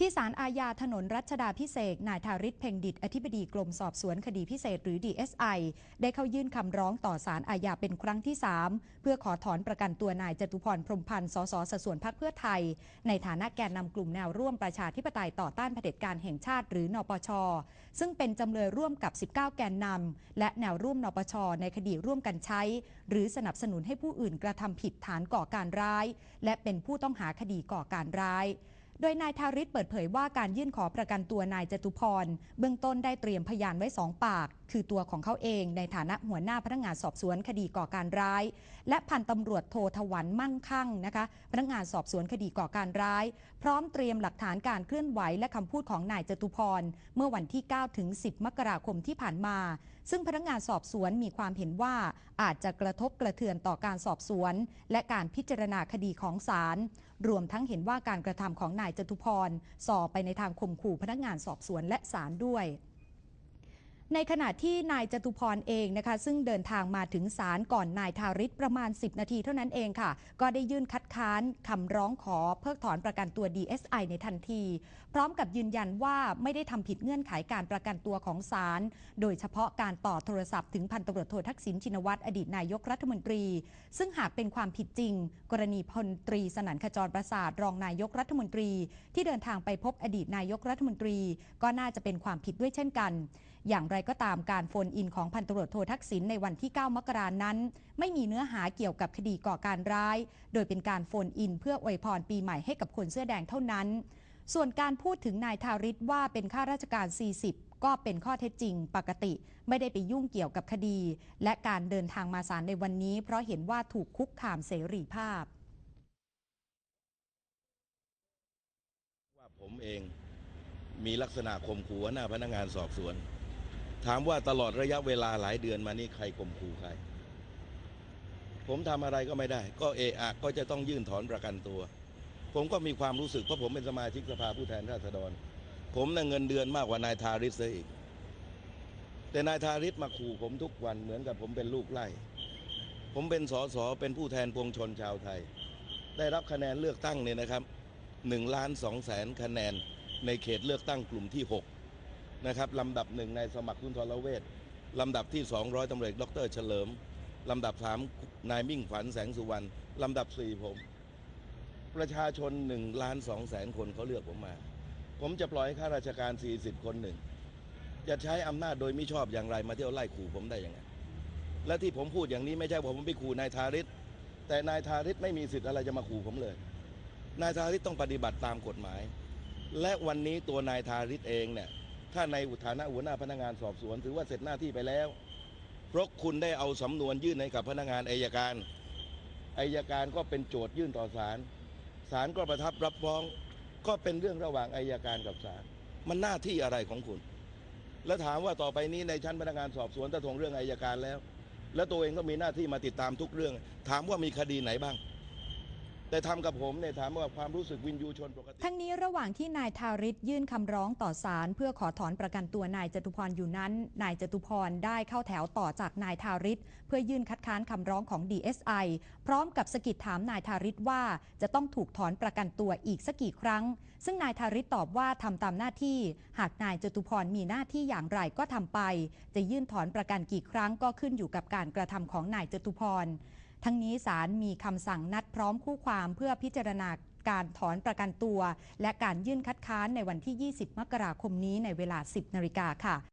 ที่ศาลอาญาถนนรัชดาพิเศษนายทาริศเพ่งดิตอธิบดีกรมสอบสวนคดีพิเศษหรือ DSI ได้เข้ายื่นคำร้องต่อศาลอาญาเป็นครั้งที่ 3 เพื่อขอถอนประกันตัวนายจตุพรพรมพันธ์สสสส่วนพรรคเพื่อไทย ในฐานะแกนนำกลุ่มแนวร่วมประชาธิปไตยต่อต้านเผด็จการแห่งชาติหรือนปช ซึ่งเป็นจำเลยร่วมกับ 19 แกนนำและแนวร่วมนปช ในคดีร่วมกันใช้ หรือสนับสนุนให้ผู้อื่นกระทำผิดฐานก่อการร้าย และเป็นผู้ต้องหาคดีก่อการร้าย โดยนายทาริศเปิดเผยว่าการยื่นขอประกันตัวนายจตุพรเบื้องต้นได้เตรียมพยานไว้สองปาก คือตัวของเขาเองในฐานะหัวหน้าพนักงานสอบสวนคดีก่อการร้าย และพันตำรวจโทถวันมั่งคั่งนะคะพนักงานสอบสวนคดีก่อการร้าย พร้อมเตรียมหลักฐานการเคลื่อนไหวและคำพูดของนายจตุพรเมื่อวันที่ 9 ถึง 10 มกราคมที่ผ่านมา ซึ่งพนักงานสอบสวนมีความเห็นว่าอาจจะกระทบกระเทือนต่อการสอบสวน และการพิจารณาคดีของศาลรวมทั้งเห็นว่าการกระทำของนายจตุพรส่อไปในทางข่มขู่พนักงานสอบสวนและศาลด้วย ในขณะที่นายจตุพรเองนะคะ ซึ่งเดินทางมาถึงศาลก่อนนายทาริศประมาณ 10 นาทีเท่านั้นเองค่ะ ก็ได้ยื่นคัดค้านคำร้องขอเพิกถอนประกันตัว DSI ในทันที พร้อมกับยืนยันว่าไม่ได้ทำผิดเงื่อนไขการประกันตัวของศาลโดยเฉพาะการต่อโทรศัพท์ถึงพันตำรวจโททักษิณชินวัตรอดีตนายกรัฐมนตรี ซึ่งหากเป็นความผิดจริง กรณีพลตรีสนั่นขจรประสาทรองนายกรัฐมนตรี ที่เดินทางไปพบอดีตนายกรัฐมนตรี ก็น่าจะเป็นความผิดด้วยเช่นกันอย่างไรก็ตามการโฟนอินของพันตำรวจโททักษิณในวันที่ 9 มกรานั้น ไม่มีเนื้อหาเกี่ยวกับคดีก่อการร้าย โดยเป็นการโฟนอิน เพื่ออวยพรปีใหม่ให้กับคนเสื้อแดงเท่านั้น ส่วนการพูดถึงนายทาริศว่าเป็นข้าราชการ 40ก็เป็นข้อเท็จจริงปกติไม่ได้ไปยุ่งเกี่ยวกับคดี และการเดินทางมาศาลในวันนี้ เพราะเห็นว่าถูกคุกคามเสรีภาพ ว่าผมเองมีลักษณะข่มขู่หัวหน้าพนักงานสอบสวน ถามว่าตลอดระยะเวลาหลายเดือนมานี้ใครข่มขู่ใคร ผมทำอะไรก็ไม่ได้ ก็เอะอะก็จะต้องยื่นถอนประกันตัว ผมก็มีความรู้สึกเพราะผมเป็นสมาชิกสภาผู้แทนราษฎร ผมน่ะเงินเดือนมากกว่านายทาริสเสียอีก แต่นายทาริสมาขู่ผมทุกวันเหมือนกับผมเป็นลูกไล่ผมเป็นสสเป็นผู้แทนปวงชนชาวไทย ได้รับคะแนนเลือกตั้งเนี่ยนะครับหนึ่งล้านสองแสนคะแนนในเขตเลือกตั้งกลุ่มที่6 นะครับลำดับหนึ่งในสมัครคุณทรเวชลำดับที่200ตำรวจเอกดรเฉลิมลำดับสามนายมิ่งขวัญแสงสุวรรณลำดับสี่ผม ประชาชน1ล้าน2แสนคนเขาเลือกผมมา ผมจะปล่อยให้ข้าราชการ40คนหนึ่ง จะใช้อำนาจโดยไม่ชอบอย่างไรมาเที่ยวไล่ขู่ผมได้ยังไงและที่ผมพูดอย่างนี้ไม่ใช่ว่าผมไปขู่นายทาริศแต่นายทาริศไม่มีสิทธิ์อะไรจะมาขู่ผมเลย นายทาริศต้องปฏิบัติตามกฎหมาย และวันนี้ตัวนายทาริศเองเนี่ย ถ้าในฐานะหัวหน้าพนักงานสอบสวนถือว่าเสร็จหน้าที่ไปแล้ว เพราะคุณได้เอาสำนวนยื่นให้กับพนักงานอายการอายการก็เป็นโจทยื่นต่อศาลศาลก็ประทับรับฟ้อง ก็เป็นเรื่องระหว่างอายการกับศาลมันหน้าที่อะไรของคุณ แล้วถามว่าต่อไปนี้ในชั้นพนักงานสอบสวนถ้าทงเรื่องอายการแล้ว แล้วตัวเองก็มีหน้าที่มาติดตามทุกเรื่อง ถามว่ามีคดีไหนบ้าง แต่ทำกับผมเนี่ยถามว่าความรู้สึกวินยูชนปกติ ทั้งนี้ระหว่างที่นายทาริศยื่นคำร้องต่อศาลเพื่อขอถอนประกันตัวนายจตุพรอยู่นั้น นายจตุพรได้เข้าแถวต่อจากนายทาริศเพื่อยื่นคัดค้านคำร้องของ DSI พร้อมกับสกิดถามนายทาริศว่าจะต้องถูกถอนประกันตัวอีกสักกี่ครั้ง ซึ่งนายทาริศตอบว่าทำตามหน้าที่ หากนายจตุพรมีหน้าที่อย่างไรก็ทำไป จะยื่นถอนประกันกี่ครั้งก็ขึ้นอยู่กับการกระทำของนายจตุพร ทั้งนี้ศาลมีคำสั่งนัดพร้อมคู่ความเพื่อพิจารณาการถอนประกันตัว และการยื่นคัดค้านในวันที่ 20 มกราคมนี้ในเวลา 10 นาฬิกาค่ะ